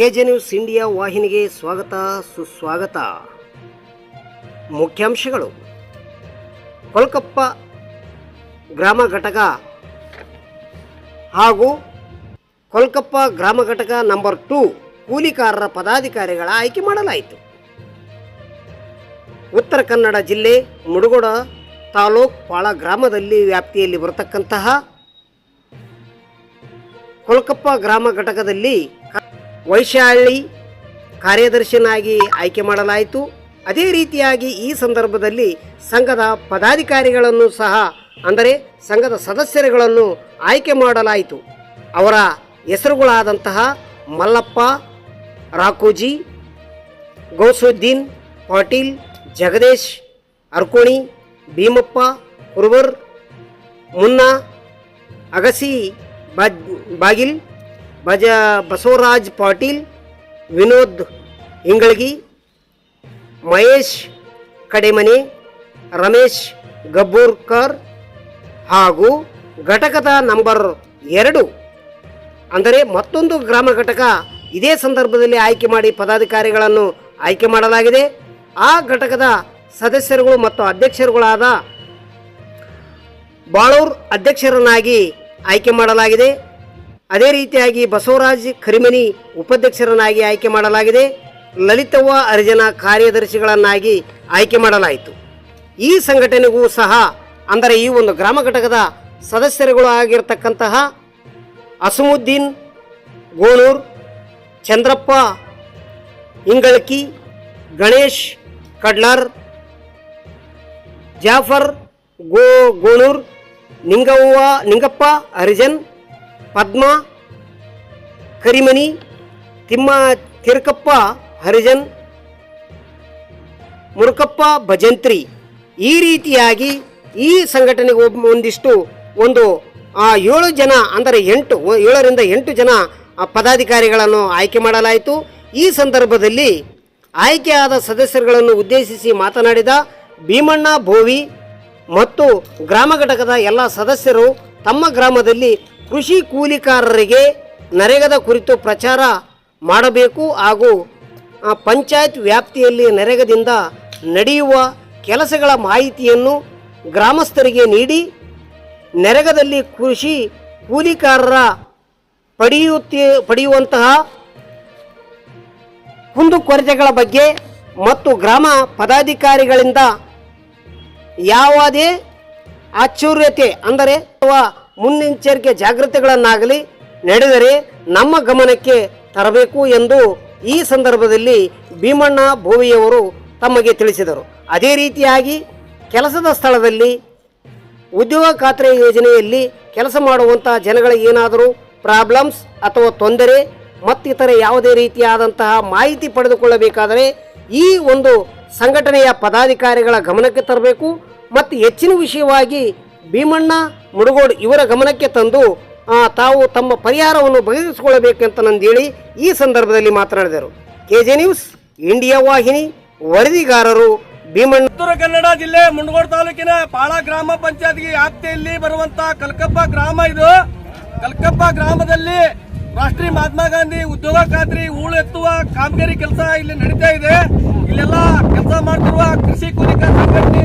K J news India ವಾಹಿನಿಗೆ ಸ್ವಾಗತ, ಸುಸ್ವಾಗತ. ಮುಖ್ಯಾಂಶಗಳು. ಕೊಲ್ಕಪ್ಪ ಗ್ರಾಮ ಘಟಕ ಹಾಗೂ ಕೊಲ್ಕಪ್ಪ ಗ್ರಾಮ ಘಟಕ ನಂಬರ್ ಟೂ ಕೂಲಿಕಾರರ ಪದಾಧಿಕಾರಿಗಳ ಆಯ್ಕೆ ಮಾಡಲಾಯಿತು. ಉತ್ತರ ಕನ್ನಡ ಜಿಲ್ಲೆ ಮುಡುಗೋಡ ತಾಲೂಕ್ ಪಾಳ ಗ್ರಾಮದಲ್ಲಿ ವ್ಯಾಪ್ತಿಯಲ್ಲಿ ಬರತಕ್ಕಂತಹ ಕೊಲ್ಕಪ್ಪ ಗ್ರಾಮ ಘಟಕದಲ್ಲಿ ವೈಶಾಲಿ ಕಾರ್ಯದರ್ಶಿನಾಗಿ ಆಯ್ಕೆ ಮಾಡಲಾಯಿತು. ಅದೇ ರೀತಿಯಾಗಿ ಈ ಸಂದರ್ಭದಲ್ಲಿ ಸಂಘದ ಪದಾಧಿಕಾರಿಗಳನ್ನು ಸಹ, ಅಂದರೆ ಸಂಘದ ಸದಸ್ಯರುಗಳನ್ನು ಆಯ್ಕೆ ಮಾಡಲಾಯಿತು. ಅವರ ಹೆಸರುಗಳಾದಂತಹ ಮಲ್ಲಪ್ಪ, ರಾಕೋಜಿ, ಗೌಸುದ್ದೀನ್, ಪಾಟೀಲ್, ಜಗದೀಶ್, ಅರ್ಕೋಣಿ, ಭೀಮಪ್ಪ, ಕುರುಬರ್, ಮುನ್ನಾ, ಅಗಸಿ ಬಾಗಿಲ್ ಬಜ ಬಸವರಾಜ್ ಪಾಟೀಲ್, ವಿನೋದ್ ಇಂಗಳಗಿ, ಮಹೇಶ್ ಕಡೆಮನೆ, ರಮೇಶ್ ಗಬ್ಬೂರ್ಕರ್ ಹಾಗೂ ಘಟಕದ ನಂಬರ್ ಎರಡು. ಅಂದರೆ ಮತ್ತೊಂದು ಗ್ರಾಮ ಘಟಕ ಇದೇ ಸಂದರ್ಭದಲ್ಲಿ ಆಯ್ಕೆ ಮಾಡಿ ಪದಾಧಿಕಾರಿಗಳನ್ನು ಆಯ್ಕೆ ಮಾಡಲಾಗಿದೆ. ಆ ಘಟಕದ ಸದಸ್ಯರುಗಳು ಮತ್ತು ಅಧ್ಯಕ್ಷರುಗಳಾದ ಬಾಳೂರ್ ಅಧ್ಯಕ್ಷರನ್ನಾಗಿ ಆಯ್ಕೆ ಮಾಡಲಾಗಿದೆ. ಅದೇ ರೀತಿಯಾಗಿ ಬಸವರಾಜ್ ಕರಿಮನಿ ಉಪಾಧ್ಯಕ್ಷರನ್ನಾಗಿ ಆಯ್ಕೆ ಮಾಡಲಾಗಿದೆ. ಲಲಿತವ್ವ ಅರ್ಜನ ಕಾರ್ಯದರ್ಶಿಗಳನ್ನಾಗಿ ಆಯ್ಕೆ ಮಾಡಲಾಯಿತು. ಈ ಸಂಘಟನೆಗೂ ಸಹ ಅಂದರೆ ಈ ಒಂದು ಗ್ರಾಮ ಘಟಕದ ಸದಸ್ಯರುಗಳು ಆಗಿರತಕ್ಕಂತಹ ಅಸಮುದ್ದೀನ್ ಗೋಣೂರ್, ಚಂದ್ರಪ್ಪ ಇಂಗಳಕಿ ಗಣೇಶ್, ಕಡ್ಲಾರ್, ಜಾಫರ್, ಗೋ, ಗೋಣೂರ್, ನಿಂಗವ್ವ, ನಿಂಗಪ್ಪ, ಹರಿಜನ್ ಪದ್ಮ ಕರಿಮನಿ ತಿಮ್ಮ ತಿರುಕಪ್ಪ ಹರಿಜನ್ ಮುರುಕಪ್ಪ ಭಜಂತ್ರಿ ಈ ರೀತಿಯಾಗಿ ಈ ಸಂಘಟನೆಗೆ ಒಂದಿಷ್ಟು ಒಂದು ಆ, ಏಳು ಜನ ಅಂದರೆ ಎಂಟು ಏಳರಿಂದ ಎಂಟು ಜನ ಪದಾಧಿಕಾರಿಗಳನ್ನು ಆಯ್ಕೆ ಮಾಡಲಾಯಿತು. ಈ ಸಂದರ್ಭದಲ್ಲಿ ಆಯ್ಕೆಯಾದ ಸದಸ್ಯರುಗಳನ್ನು ಉದ್ದೇಶಿಸಿ ಮಾತನಾಡಿದ ಭೀಮಣ್ಣ ಭೋವಿ ಮತ್ತು ಗ್ರಾಮ ಘಟಕದ ಎಲ್ಲ ಸದಸ್ಯರು ತಮ್ಮ ಗ್ರಾಮದಲ್ಲಿ ಕೃಷಿ ಕೂಲಿಕಾರರಿಗೆ ನರೇಗದ ಕುರಿತು ಪ್ರಚಾರ ಮಾಡಬೇಕು ಹಾಗೂ ಪಂಚಾಯತ್ ವ್ಯಾಪ್ತಿಯಲ್ಲಿ ನರೇಗದಿಂದ ನಡೆಯುವ ಕೆಲಸಗಳ ಮಾಹಿತಿಯನ್ನು ಗ್ರಾಮಸ್ಥರಿಗೆ ನೀಡಿ, ನೆರೆಗದಲ್ಲಿ ಕೃಷಿ ಕೂಲಿಕಾರರ ಪಡೆಯುತ್ತಿ, ಪಡೆಯುವಂತಹ ಕುಂದುಕೊರತೆಗಳ ಬಗ್ಗೆ ಮತ್ತು ಗ್ರಾಮ ಪದಾಧಿಕಾರಿಗಳಿಂದ ಯಾವುದೇ ಆಚುರ್ಯತೆ ಅಂದರೆ ಅಥವಾ ಮುನ್ನೆಚ್ಚರಿಕೆ ಜಾಗೃತಿಗಳನ್ನಾಗಲಿ ನಡೆದರೆ ನಮ್ಮ ಗಮನಕ್ಕೆ ತರಬೇಕು ಎಂದು ಈ ಸಂದರ್ಭದಲ್ಲಿ ಭೀಮಣ್ಣ ಭೋವಿಯವರು ತಮಗೆ ತಿಳಿಸಿದರು. ಅದೇ ರೀತಿಯಾಗಿ ಕೆಲಸದ ಸ್ಥಳದಲ್ಲಿ ಉದ್ಯೋಗ ಖಾತ್ರಿ ಯೋಜನೆಯಲ್ಲಿ ಕೆಲಸ ಮಾಡುವಂಥ ಜನಗಳಿಗೆ ಏನಾದರೂ ಪ್ರಾಬ್ಲಮ್ಸ್ ಅಥವಾ ತೊಂದರೆ ಮತ್ತಿತರ ಯಾವುದೇ ರೀತಿಯಾದಂತಹ ಮಾಹಿತಿ ಪಡೆದುಕೊಳ್ಳಬೇಕಾದರೆ ಈ ಒಂದು ಸಂಘಟನೆಯ ಪದಾಧಿಕಾರಿಗಳ ಗಮನಕ್ಕೆ ತರಬೇಕು. ಮತ್ತು ಹೆಚ್ಚಿನ ವಿಷಯವಾಗಿ ಭೀಮಣ್ಣ ಮುಡುಗೋಡು ಇವರ ಗಮನಕ್ಕೆ ತಂದು ತಾವು ತಮ್ಮ ಪರಿಹಾರವನ್ನು ಬಗೆಹರಿಸಿಕೊಳ್ಳಬೇಕಂತ ನಂದೇಳಿ ಈ ಸಂದರ್ಭದಲ್ಲಿ ಮಾತನಾಡಿದರು. ಕೆ ಜೆ ನ್ಯೂಸ್, ಇಂಡಿಯಾ ವಾಹಿನಿ, ವರದಿಗಾರರು ಭೀಮಣ್ಣ. ಉತ್ತರ ಕನ್ನಡ ಜಿಲ್ಲೆ ಮುಂಡಗೋಡು ತಾಲೂಕಿನ ಪಾಳ ಗ್ರಾಮ ಪಂಚಾಯತ್ಗೆ ವ್ಯಾಪ್ತಿಯಲ್ಲಿ ಬರುವಂತ ಕಲ್ಕಪ್ಪ ಗ್ರಾಮ ಇದು. ಕಲ್ಕಪ್ಪ ಗ್ರಾಮದಲ್ಲಿ ರಾಷ್ಟ್ರೀಯ ಮಹಾತ್ಮ ಗಾಂಧಿ ಉದ್ಯೋಗ ಖಾತ್ರಿ ಹೂಳು ಎತ್ತುವ ಕಾಮಗಾರಿ ಕೆಲಸ ಇಲ್ಲಿ ನಡೀತಾ ಇದೆ. ಇಲ್ಲೆಲ್ಲ ಕೆಲಸ ಮಾಡ್ತಿರುವ ಕೃಷಿ ಸಂಘಟನೆ